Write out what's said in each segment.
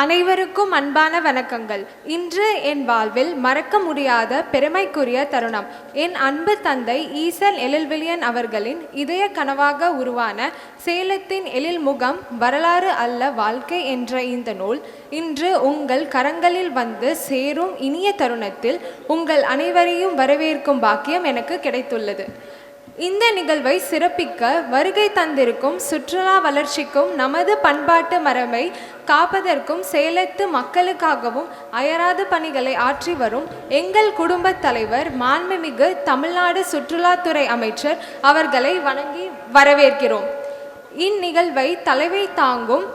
அனைவருக்கும் அன்பான வணக்கங்கள். இன்று என் வாழ்வில் மறக்க முடியாத பெருமைக்குரிய தருணம். என் அன்பு தந்தை ஈசல் எழில்விழியன் அவர்களின் இதய கனவாக உருவான சேலத்தின் எழில் முகம் வரலாறு அல்ல வாழ்க்கை என்ற இந்த நூல் இன்று உங்கள் கரங்களில் வந்து சேரும் இனிய தருணத்தில் உங்கள் அனைவரையும் வரவேற்கும் பாக்கியம் எனக்கு கிடைத்துள்ளது. இந்த நிகழ்வை சிறப்பிக்க வருகை தந்திருக்கும் சுற்றுலா வளர்ச்சிக்கும் நமது பண்பாட்டு மரபை காப்பதற்கும் சேலத்து மக்களுக்காகவும் அயராத பணிகளை ஆற்றி வரும் எங்கள் குடும்பத் தலைவர் மாண்புமிகு தமிழ்நாடு சுற்றுலாத்துறை அமைச்சர் அவர்களை வணங்கி வரவேற்கிறோம். இந்நிகழ்வை தலைமை தாங்கும்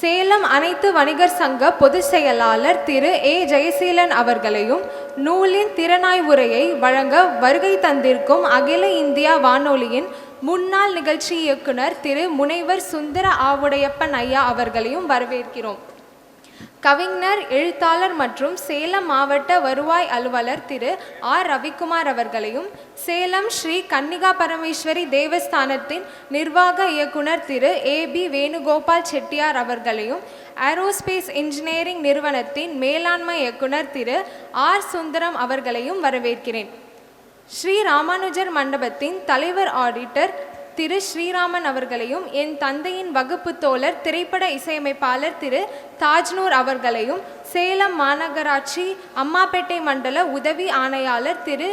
சேலம் அனைத்து வணிகர் சங்க பொதுச் செயலாளர் திரு ஏ. ஜெயசீலன் அவர்களையும் நூலின் திறனாய் உரையை வழங்க வருகை தந்திருக்கும் அகில இந்தியா வானொலியின் முன்னாள் நிகழ்ச்சி இயக்குனர் திரு முனைவர் சுந்தர ஆவுடையப்பன் ஐயா அவர்களையும் வரவேற்கிறோம். கவிஞர் எழுத்தாளர் மற்றும் சேலம் மாவட்ட வருவாய் அலுவலர் திரு. ஆர். ரவிக்குமார் அவர்களையும் சேலம் ஸ்ரீ கன்னிகா பரமேஸ்வரி தேவஸ்தானத்தின் நிர்வாக இயக்குனர் திரு. ஏ. பி. வேணுகோபால் செட்டியார் அவர்களையும் ஏரோஸ்பேஸ் இன்ஜினியரிங் நிறுவனத்தின் மேலாண்மை இயக்குனர் திரு. ஆர். சுந்தரம் அவர்களையும் வரவேற்கிறேன். ஸ்ரீ ராமானுஜர் மண்டபத்தின் தலைவர் ஆடிட்டர் திரு ஸ்ரீராமன் அவர்களையும் என் தந்தையின் வகுப்பு தோழர் திரைப்பட இசையமைப்பாளர் திரு தாஜ்னூர் அவர்களையும் சேலம் மாநகராட்சி அம்மாப்பேட்டை மண்டல உதவி ஆணையாளர் திரு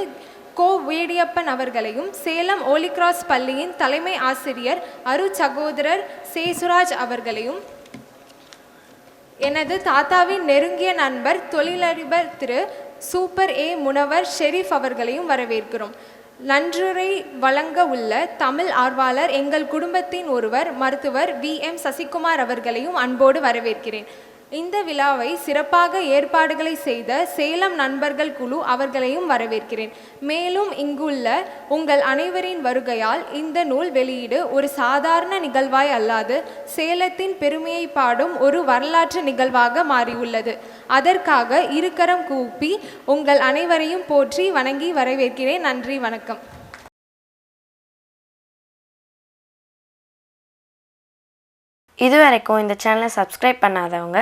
கோ வேடியப்பன் அவர்களையும் சேலம் ஓலிக்ராஸ் பள்ளியின் தலைமை ஆசிரியர் அரு சகோதரர் சேசுராஜ் அவர்களையும் எனது தாத்தாவின் நெருங்கிய நண்பர் தொழிலதிபர் திரு சூப்பர் ஏ முனவர் ஷெரீப் அவர்களையும் வரவேற்கிறோம். நன்றுரை வழங்க உள்ள தமிழ் ஆர்வலர் எங்கள் குடும்பத்தின் ஒருவர் மருத்துவர் வி. எம். சசிகுமார் அவர்களையும் அன்போடு வரவேற்கிறேன். இந்த விழாவை சிறப்பாக ஏற்பாடுகளை செய்த சேலம் நண்பர்கள் குழு அவர்களையும் வரவேற்கிறேன். மேலும் இங்குள்ள உங்கள் அனைவரின் வருகையால் இந்த நூல் வெளியீடு ஒரு சாதாரண நிகழ்வாய் அல்லாது சேலத்தின் பெருமையை பாடும் ஒரு வரலாற்று நிகழ்வாக மாறியுள்ளது. அதற்காக இருக்கரம் கூப்பி உங்கள் அனைவரையும் போற்றி வணங்கி வரவேற்கிறேன். நன்றி வணக்கம். இதுவரைக்கும் இந்த சேனலை சப்ஸ்கிரைப் பண்ணாதவங்க